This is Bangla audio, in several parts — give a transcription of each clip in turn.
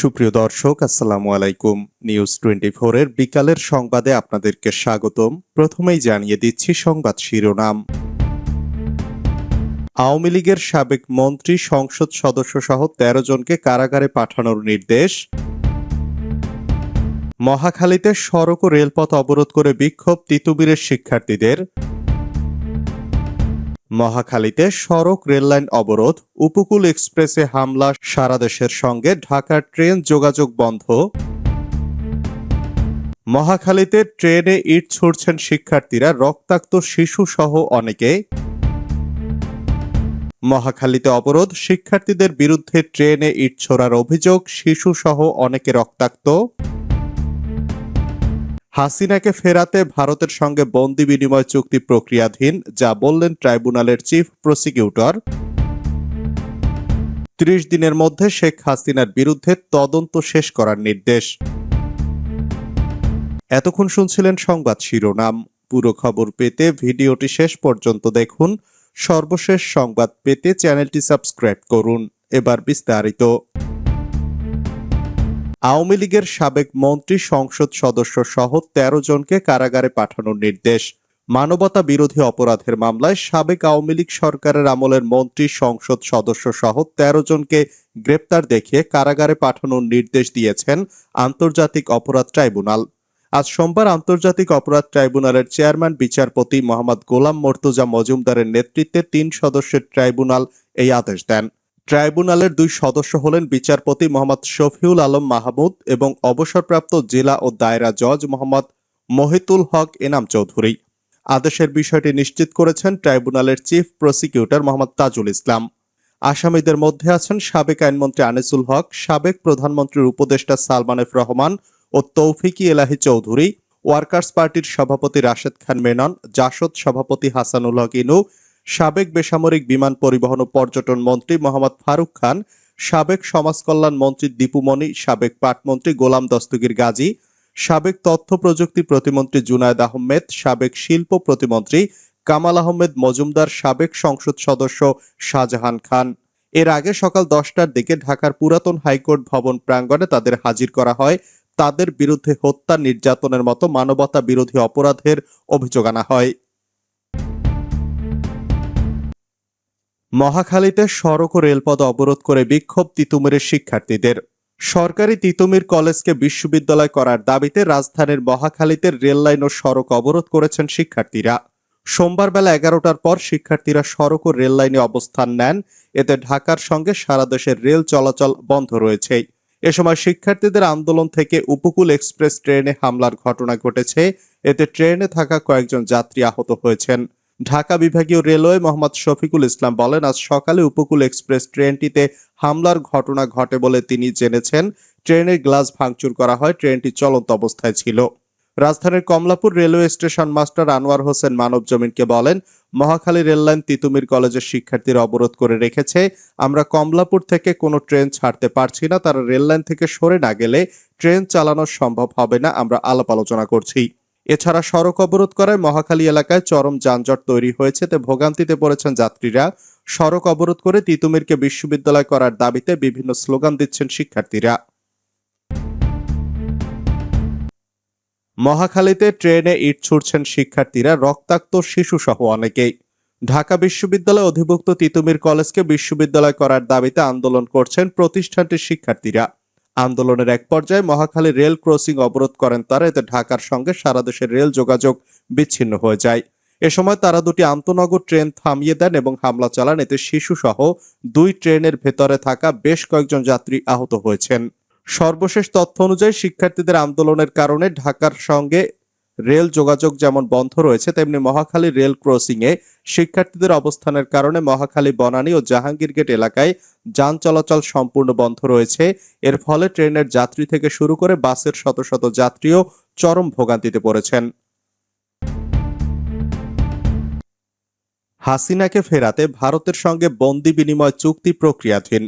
সুপ্রিয় দর্শক, আসসালামু আলাইকুম। নিউজ টোয়েন্টি এর বিকালের সংবাদে আপনাদেরকে স্বাগতম। প্রথমেই জানিয়ে দিচ্ছি সংবাদ শিরোনাম। আওয়ামী লীগের সাবেক মন্ত্রী, সংসদ সদস্য সহ তেরো জনকে কারাগারে পাঠানোর নির্দেশ। মহাখালীতে সড়ক ও রেলপথ অবরোধ করে বিক্ষোভ তিতুমিরের শিক্ষার্থীদের। মহাখালীতে সড়ক রেললাইন অবরোধ, উপকূল এক্সপ্রেসে হামলা, সারা দেশের সঙ্গে ঢাকার ট্রেন যোগাযোগ বন্ধ। মহাখালীতে ট্রেনে ইট ছুড়ছেন শিক্ষার্থীরা, রক্তাক্ত শিশু সহ অনেকে। মহাখালীতে অবরোধ, শিক্ষার্থীদের বিরুদ্ধে ট্রেনে ইট ছোড়ার অভিযোগ, শিশু সহ অনেকে রক্তাক্ত। হাসিনাকে ফেরাতে ভারতের সঙ্গে বন্দি বিনিময় চুক্তি প্রক্রিয়াধীন, যা বললেন ট্রাইব্যুনালের চিফ প্রসিকিউটর। ত্রিশ দিনের মধ্যে শেখ হাসিনার বিরুদ্ধে তদন্ত শেষ করার নির্দেশ। এতক্ষণ শুনছিলেন সংবাদ শিরোনাম। পুরো খবর পেতে ভিডিওটি শেষ পর্যন্ত দেখুন। সর্বশেষ সংবাদ পেতে চ্যানেলটি সাবস্ক্রাইব করুন। এবার বিস্তারিত। আওয়ামী লীগের সাবেক মন্ত্রী সংসদ সদস্য সহ তেরো জনকে কারাগারে পাঠানোর নির্দেশ। মানবতা বিরোধী অপরাধের মামলায় সাবেক আওয়ামী লীগ সরকারের আমলের মন্ত্রী সংসদ সদস্য সহ তেরো জনকে গ্রেপ্তার দেখিয়ে কারাগারে পাঠানোর নির্দেশ দিয়েছেন আন্তর্জাতিক অপরাধ ট্রাইব্যুনাল। আজ সোমবার আন্তর্জাতিক অপরাধ ট্রাইব্যুনালের চেয়ারম্যান, বিচারপতি মোহাম্মদ গোলাম মর্তুজা মজুমদারের নেতৃত্বে তিন সদস্যের ট্রাইব্যুনাল এই আদেশ দেন। ট্রাইব্যুনালের দুই সদস্য হলেন বিচারপতি মোহাম্মদ শফিউল আলম মাহমুদ এবং অবসরপ্রাপ্ত জেলা ও দায়রা জজ মোহাম্মদ মহিতুল হক এনাম চৌধুরী। আদেশের বিষয়টি নিশ্চিত করেছেন ট্রাইব্যুনালের চিফ প্রসিকিউটর মোহাম্মদ তাজুল ইসলাম। আসামিদের মধ্যে আছেন সাবেক আইনমন্ত্রী আনিসুল হক, সাবেক প্রধানমন্ত্রীর উপদেষ্টা সালমান এফ রহমান ও তৌফিকি এলাহি চৌধুরী, ওয়ার্কার্স পার্টির সভাপতি রাশেদ খান মেনন, জাসদ সভাপতি হাসানুল হক ইনু সাবেক বেসামরিক বিমান পরিবহন ও পর্যটন মন্ত্রী মোহাম্মদ ফারুক খান, সাবেক সমাজ কল্যাণ মন্ত্রী দীপুমণি সাবেক পাটমন্ত্রী গোলাম দস্তগীর গাজী, সাবেক তথ্য প্রযুক্তি প্রতিমন্ত্রী জুনায়দ আহমেদ, সাবেক শিল্প প্রতিমন্ত্রী কামাল আহমেদ মজুমদার, সাবেক সংসদ সদস্য শাহজাহান খান। এর আগে সকাল দশটার দিকে ঢাকার পুরাতন হাইকোর্ট ভবন প্রাঙ্গণে তাদের হাজির করা হয়। তাদের বিরুদ্ধে হত্যা, নির্যাতনের মতো মানবতা বিরোধী অপরাধের অভিযোগ আনা হয়। মহাখালীতে সড়ক ও রেলপথ অবরোধ করে বিক্ষোভ তিতুমিরের শিক্ষার্থীদের। সরকারি তিতুমির কলেজকে বিশ্ববিদ্যালয় করার দাবিতে রাজধানীর মহাখালীতে রেল লাইন ও সড়ক অবরোধ করেছেন শিক্ষার্থীরা। সোমবার বেলা এগারোটার পর শিক্ষার্থীরা সড়ক ও রেল লাইনে অবস্থান নেন। এতে ঢাকার সঙ্গে সারা দেশের রেল চলাচল বন্ধ রয়েছে। এ সময় শিক্ষার্থীদের আন্দোলন থেকে উপকূল এক্সপ্রেস ট্রেনে হামলার ঘটনা ঘটেছে। এতে ট্রেনে থাকা কয়েকজন যাত্রী আহত হয়েছেন। ঢাকা বিভাগীয় রেলওয়ে মোহাম্মদ শফিকুল ইসলাম বলেন, আজ সকালে উপকূল এক্সপ্রেস ট্রেনটিতে হামলার ঘটনা ঘটে বলে তিনি জেনেছেন। ট্রেনের গ্লাস ভাঙচুর করা হয়, ট্রেনটি চলন্ত অবস্থায় ছিল। রাজধানীর Kamalapur railway station master Anwar Hossain মানব জমিনকে বলেন, মহাখালী রেললাইন তিতুমির কলেজের শিক্ষার্থীরা অবরোধ করে রেখেছে। আমরা কমলাপুর থেকে কোনো ট্রেন ছাড়তে পারছি না, তারা রেললাইন থেকে সরে না গেলে ট্রেন চালানো সম্ভব হবে না, আমরা আলাপ আলোচনা করছি। এছাড়া সড়ক অবরোধ করায় মহাখালী এলাকায় চরম যানজট তৈরি হয়েছে, তে ভোগান্তিতে পড়েছেন যাত্রীরা। সড়ক অবরোধ করে তিতুমিরকে বিশ্ববিদ্যালয় করার দাবিতে বিভিন্ন স্লোগান দিচ্ছেন শিক্ষার্থীরা। মহাখালীতে ট্রেনে ইট ছুড়ছেন শিক্ষার্থীরা, রক্তাক্ত শিশু সহ অনেকেই। ঢাকা বিশ্ববিদ্যালয় অধিভুক্ত তিতুমির কলেজকে বিশ্ববিদ্যালয় করার দাবিতে আন্দোলন করছেন প্রতিষ্ঠানটির শিক্ষার্থীরা। আন্দোলনের এক পর্যায়ে মহাখালী রেল ক্রসিং অবরোধ করেন তারা। এতে ঢাকার সঙ্গে সারা দেশের রেল যোগাযোগ বিচ্ছিন্ন হয়ে যায়। এ সময় তারা দুটি আন্তনগর ট্রেন থামিয়ে দেন এবং হামলা চালান। এতে শিশু সহ দুই ট্রেনের ভেতরে থাকা বেশ কয়েকজন যাত্রী আহত হয়েছেন। সর্বশেষ তথ্য অনুযায়ী শিক্ষার্থীদের আন্দোলনের কারণে ঢাকার সঙ্গে রেল যোগাযোগ যেমন বন্ধ রয়েছে, তেমনি মহাখালী রেল ক্রসিং এ শিক্ষার্থীদের অবস্থানের কারণে মহাখালী, বনানী ও জাহাঙ্গীর গেট এলাকায় যান চলাচল সম্পূর্ণ বন্ধ রয়েছে। এর ফলে ট্রেনের যাত্রী থেকে শুরু করে বাসের শত শত যাত্রীও চরম ভোগান্তিতে পড়েছেন। হাসিনাকে ফেরাতে ভারতের সঙ্গে বন্দি বিনিময় চুক্তি প্রক্রিয়াধীন।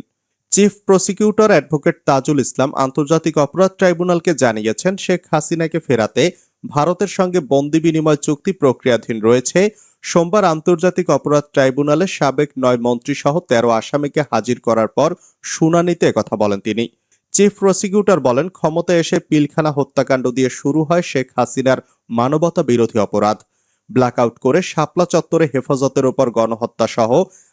Chief prosecutor advocate Tajul Islam আন্তর্জাতিক অপরাধ ট্রাইব্যুনালকে জানিয়েছেন, শেখ হাসিনাকে ফেরাতে ভারতের সঙ্গে বন্দি বিনিময় চুক্তি প্রক্রিয়াধীন রয়েছে। সোমবার আন্তর্জাতিক অপরাধ ট্রাইব্যুনালে সাবেক নয় মন্ত্রী সহ তেরো আসামিকে হাজির করার পর শুনানিতে কথা বলেন তিনি। চিফ প্রসিকিউটর বলেন, ক্ষমতায় এসে পিলখানা হত্যাকাণ্ড দিয়ে শুরু হয় শেখ হাসিনার মানবতা বিরোধী অপরাধ। ব্ল্যাকআউট করে শাপলা চত্বরে হেফাজতের ওপর গণহত্যা সহ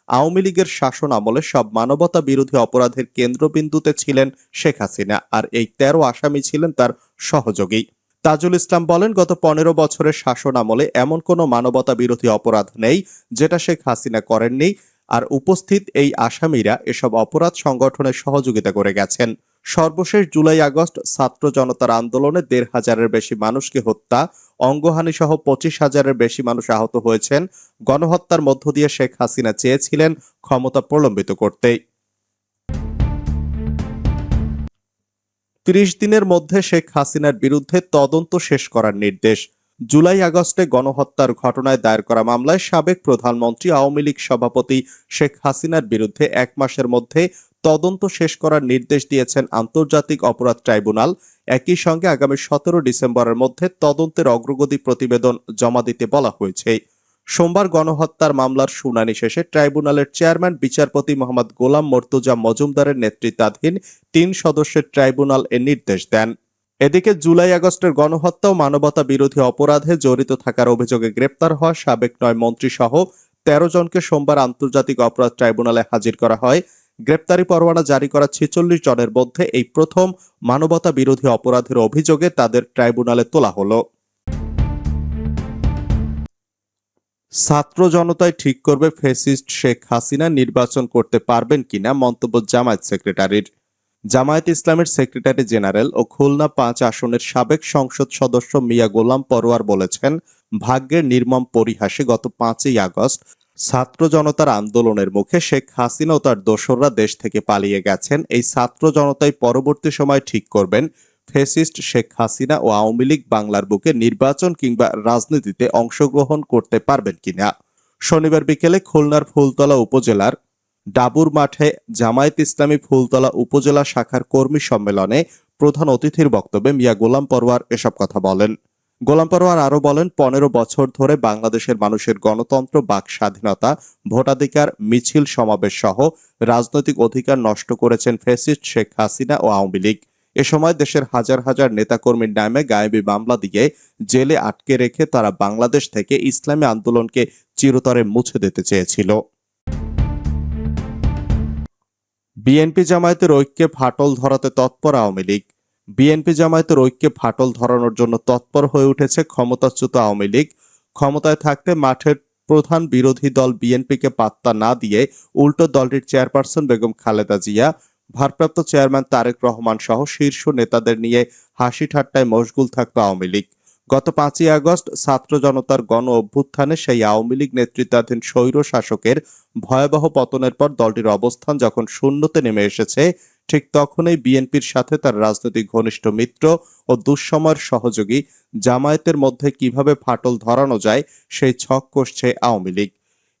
আওয়ামী লীগের শাসন আমলে সব মানবতা বিরোধী অপরাধের কেন্দ্রবিন্দুতে ছিলেন শেখ হাসিনা। আর এই তেরো আসামি ছিলেন তার সহযোগী। তাজুল ইসলাম বলেন, গত পনেরো বছরের শাসন আমলে এমন কোনো মানবতা বিরোধী অপরাধ নেই যেটা শেখ হাসিনা করেননি। আর উপস্থিত এই আসামিরা এসব অপরাধ সংগঠনের সহযোগিতা করে গেছেন। সর্বশেষ জুলাই আগস্ট ছাত্র জনতার আন্দোলনে দেড় হাজারের বেশি মানুষকে হত্যা, অঙ্গহানি সহ পঁচিশ হাজারের বেশি মানুষ আহত হয়েছেন। গণহত্যার মধ্য দিয়ে শেখ হাসিনা চেয়েছিলেন ক্ষমতা প্রলম্বিত করতে। ত্রিশ দিনের মধ্যে শেখ হাসিনার বিরুদ্ধে তদন্ত শেষ করার নির্দেশ। জুলাই আগস্টে গণহত্যার ঘটনায় দায়ের করা মামলায় সাবেক প্রধানমন্ত্রী, আওয়ামী লীগ সভাপতি শেখ হাসিনার বিরুদ্ধে এক মাসের মধ্যে তদন্ত শেষ করার নির্দেশ দিয়েছেন আন্তর্জাতিক অপরাধ ট্রাইব্যুনাল। একই সঙ্গে আগামী সতেরো ডিসেম্বরের মধ্যে তদন্তের অগ্রগতি প্রতিবেদন জমা দিতে বলা হয়েছে। সোমবার গণহত্যার মামলার শুনানি শেষে ট্রাইব্যুনালের চেয়ারম্যান, বিচারপতি মোহাম্মদ গোলাম মর্তুজা মজুমদারের নেতৃত্বাধীন তিন সদস্যের ট্রাইব্যুনাল এ নির্দেশ দেন। এদিকে জুলাই আগস্টের গণহত্যা ও মানবতা বিরোধী অপরাধে জড়িত থাকার অভিযোগে গ্রেপ্তার হওয়া সাবেক নয় মন্ত্রী সহ তেরো জনকে সোমবার আন্তর্জাতিক অপরাধ ট্রাইব্যুনালে হাজির করা হয়। গ্রেপ্তারি পরোয়ানা জারি করা ছেচল্লিশ জনের মধ্যে এই প্রথম মানবতা বিরোধী অপরাধের অভিযোগে তাদের ট্রাইব্যুনালে তোলা হলো। ছাত্র জনতায় ঠিক করবে ফেসিস্ট শেখ হাসিনা নির্বাচন করতে পারবেন কিনা মন্তব্য জামায়াত সেক্রেটারির। জামায়াত ইসলামের সেক্রেটারি জেনারেল ও খুলনা পাঁচ আসনের সাবেক সংসদ সদস্য মিয়া গোলাম পরোয়ার বলেছেন, ভাগ্যের নির্মম পরিহাসে গত পাঁচই আগস্ট ছাত্র জনতার আন্দোলনের মুখে শেখ হাসিনা ও তার দোসররা দেশ থেকে পালিয়ে গেছেন। এই ছাত্র জনতাই পরবর্তী সময় ঠিক করবেন ফেসিস্ট শেখ হাসিনা ও আওয়ামী লীগ বাংলার বুকে নির্বাচন কিংবা রাজনীতিতে অংশগ্রহণ করতে পারবেন কিনা? শনিবার বিকেলে খুলনার ফুলতলা উপজেলার ডাবুর মাঠে জামায়াত ইসলামী ফুলতলা উপজেলা শাখার কর্মী সম্মেলনে প্রধান অতিথির বক্তব্যে মিয়া গোলাম পরোয়ার এসব কথা বলেন। গোলাম পরোয়ার আরও বলেন, পনেরো বছর ধরে বাংলাদেশের মানুষের গণতন্ত্র, বাক স্বাধীনতা, ভোটাধিকার, মিছিল সমাবেশ সহ রাজনৈতিক অধিকার নষ্ট করেছেন ফেসিস্ট শেখ হাসিনা ও আওয়ামী লীগ। এ সময় দেশের হাজার হাজার নেতাকর্মীর নামে গায়েবী মামলা দিয়ে জেলে আটকে রেখে তারা বাংলাদেশ থেকে ইসলামী আন্দোলনকে চিরতরে মুছে দিতে চেয়েছিল। বিএনপি জামায়াতের ঐক্যে ফাটল ধরাতে তৎপর আওয়ামী লীগ। বিএনপি জামায়াতের ঐক্যে ফাটল ধরানোর জন্য তৎপর হয়ে উঠেছে ক্ষমতাচ্যুত আওয়ামী লীগ। ক্ষমতায় থাকতে মাঠের প্রধান বিরোধী দল বিএনপিকে পাত্তা না দিয়ে উল্টো দলটির চেয়ারপারসন বেগম খালেদা জিয়া ভারপ্রাপ্ত চেয়ারম্যান তারেক রহমান সহ শীর্ষ নেতাদের নিয়ে হাসি ঠাট্টায় মশগুল থাকত আওয়ামী লীগ। গত পাঁচই আগস্ট ছাত্র জনতার গণ অভ্যুত্থানে সেই আওয়ামী লীগ নেতৃত্বাধীন স্বৈর শাসকের ভয়াবহ পতনের পর দলটির অবস্থান যখন শূন্যতে নেমে এসেছে, ঠিক তখনই বিএনপির সাথে তার রাজনৈতিক ঘনিষ্ঠ মিত্র ও দুঃসময়ের সহযোগী জামায়াতের মধ্যে কীভাবে ফাটল ধরানো যায়, সেই ছক কষছে আওয়ামী লীগ।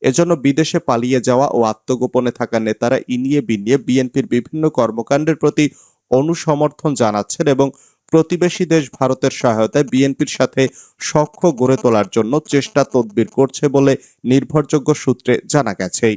এজন্য বিদেশে পালিয়ে যাওয়া ও আত্মগোপনে থাকা নেতারা ইনিয়ে বিনিয়ে বিএনপির বিভিন্ন কর্মকাণ্ডের প্রতি অনুসমর্থন জানাচ্ছেন এবং প্রতিবেশী দেশ ভারতের সহায়তায় বিএনপির সাথে সখ্য গড়ে তোলার জন্য চেষ্টা তদবির করছে বলে নির্ভরযোগ্য সূত্রে জানা গেছে।